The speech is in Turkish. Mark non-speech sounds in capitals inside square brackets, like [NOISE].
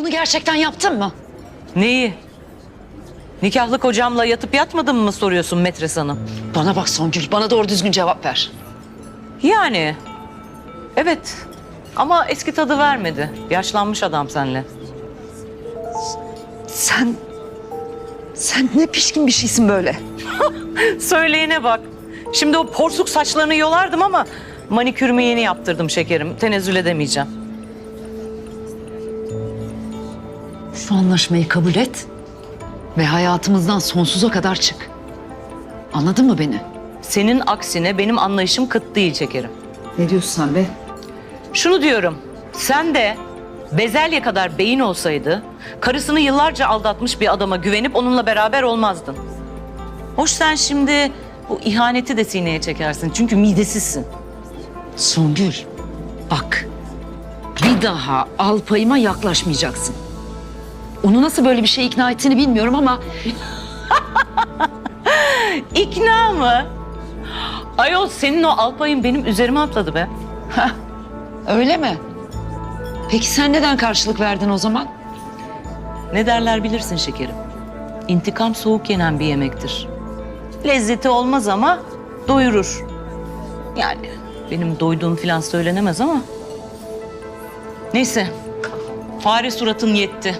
Bunu gerçekten yaptın mı? Neyi? Nikahlı kocamla yatıp yatmadın mı soruyorsun Metres Hanım? Bana bak Songül, bana doğru düzgün cevap ver. Yani evet ama eski tadı vermedi. Yaşlanmış adam senle. Sen... Sen ne pişkin bir şeysin böyle. [LAUGHS] Söyleyene bak. Şimdi o porsuk saçlarını yolardım ama manikürümü yeni yaptırdım şekerim. Tenezzül edemeyeceğim. Şu anlaşmayı kabul et ve hayatımızdan sonsuza kadar çık. Anladın mı beni? Senin aksine benim anlayışım kıt değil şekerim. Ne diyorsun sen be? Şunu diyorum. Sen de bezelye kadar beyin olsaydı karısını yıllarca aldatmış bir adama güvenip onunla beraber olmazdın. Hoş sen şimdi bu ihaneti de sineye çekersin. Çünkü midesizsin. Songül, bak. Bir daha Alpay'ıma yaklaşmayacaksın. Onu nasıl böyle bir şey ikna ettiğini bilmiyorum ama [LAUGHS] İkna mı? Ayol senin o alpayın benim üzerime atladı be. öyle mi? Peki sen neden karşılık verdin o zaman? Ne derler bilirsin şekerim. İntikam soğuk yenen bir yemektir. Lezzeti olmaz ama doyurur. Yani benim doyduğum filan söylenemez ama. Neyse. Fare suratın yetti.